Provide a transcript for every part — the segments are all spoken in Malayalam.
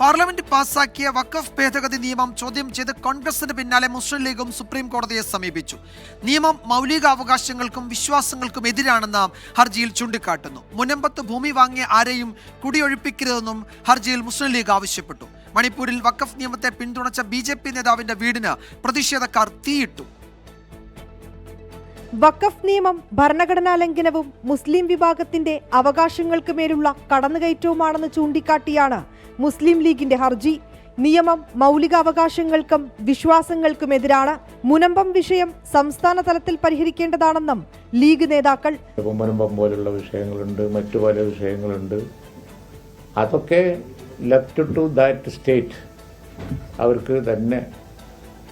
പാർലമെന്റ് പാസാക്കിയ വഖഫ് ഭേദഗതി നിയമം ചോദ്യം ചെയ്ത് കോൺഗ്രസിന് പിന്നാലെ മുസ്ലിം ലീഗും സുപ്രീം കോടതിയെ സമീപിച്ചു. നിയമം മൗലികാവകാശങ്ങൾക്കും വിശ്വാസങ്ങൾക്കും എതിരാണെന്ന് ഹർജിയിൽ ചൂണ്ടിക്കാട്ടുന്നു. മുനമ്പത്ത് ഭൂമി വാങ്ങിയ ആരെയും കുടിയൊഴിപ്പിക്കരുതെന്നും ഹർജിയിൽ മുസ്ലിം ലീഗ് ആവശ്യപ്പെട്ടു. മണിപ്പൂരിൽ വഖഫ് നിയമത്തെ പിന്തുണച്ച ബി നേതാവിന്റെ വീടിന് പ്രതിഷേധക്കാർ തീയിട്ടു. വഖഫ് നിയമം ഭരണഘടനാ ലംഘനവും മുസ്ലിം വിഭാഗത്തിന്റെ അവകാശങ്ങൾക്ക് മേലുള്ള കടന്നുകയറ്റവുമാണെന്ന് ചൂണ്ടിക്കാട്ടിയാണ് മുസ്ലിം ലീഗിന്റെ ഹർജി. നിയമം മൗലികാവകാശങ്ങൾക്കും വിശ്വാസങ്ങൾക്കുമെതിരാണ് മുനമ്പം വിഷയം സംസ്ഥാന തലത്തിൽ പരിഹരിക്കേണ്ടതാണെന്നും ലീഗ് നേതാക്കൾ. മുനമ്പം പോലുള്ള വിഷയങ്ങളുണ്ട് മറ്റു പല വിഷയങ്ങളുണ്ട്. അതൊക്കെ ലെഫ്റ്റ് ടു ദാറ്റ് സ്റ്റേറ്റ് അവർക്ക് തന്നെ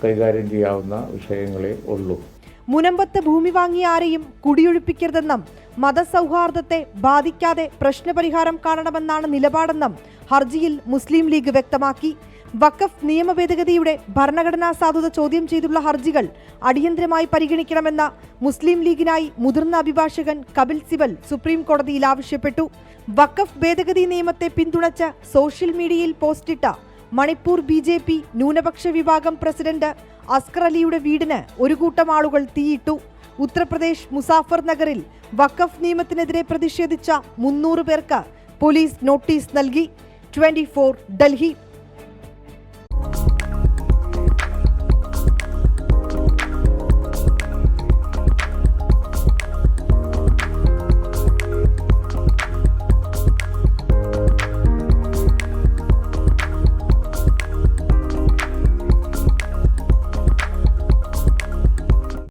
കൈകാര്യം ചെയ്യാവുന്ന വിഷയങ്ങളേ ഉള്ളൂ. മുനമ്പത്ത് ഭൂമി വാങ്ങി ആരെയും കുടിയൊഴിപ്പിക്കരുതെന്നും മതസൗഹാർദ്ദത്തെ ബാധിക്കാതെ പ്രശ്നപരിഹാരം കാണണമെന്നാണ് നിലപാടെന്നും ഹർജിയിൽ മുസ്ലിം ലീഗ് വ്യക്തമാക്കി. വഖഫ് നിയമ ഭേദഗതിയുടെ ഭരണഘടനാ സാധുത ചോദ്യം ചെയ്തുള്ള ഹർജികൾ അടിയന്തരമായി പരിഗണിക്കണമെന്ന മുസ്ലിം ലീഗിനായി മുതിർന്ന അഭിഭാഷകൻ കപിൽ സിബൽ സുപ്രീം കോടതിയിൽ ആവശ്യപ്പെട്ടു. വഖഫ് ഭേദഗതി നിയമത്തെ പിന്തുണച്ച് സോഷ്യൽ മീഡിയയിൽ പോസ്റ്റിട്ട മണിപ്പൂർ ബി ന്യൂനപക്ഷ വിഭാഗം പ്രസിഡന്റ് അസ്കർ അലിയുടെ വീടിന് ഒരു കൂട്ടം ആളുകൾ തീയിട്ടു. ഉത്തർപ്രദേശ് മുസാഫർ നഗറിൽ വഖഫ് നിയമത്തിനെതിരെ പ്രതിഷേധിച്ച മുന്നൂറ് പേർക്ക് പോലീസ് നോട്ടീസ് നൽകി. ട്വന്റി ഡൽഹി.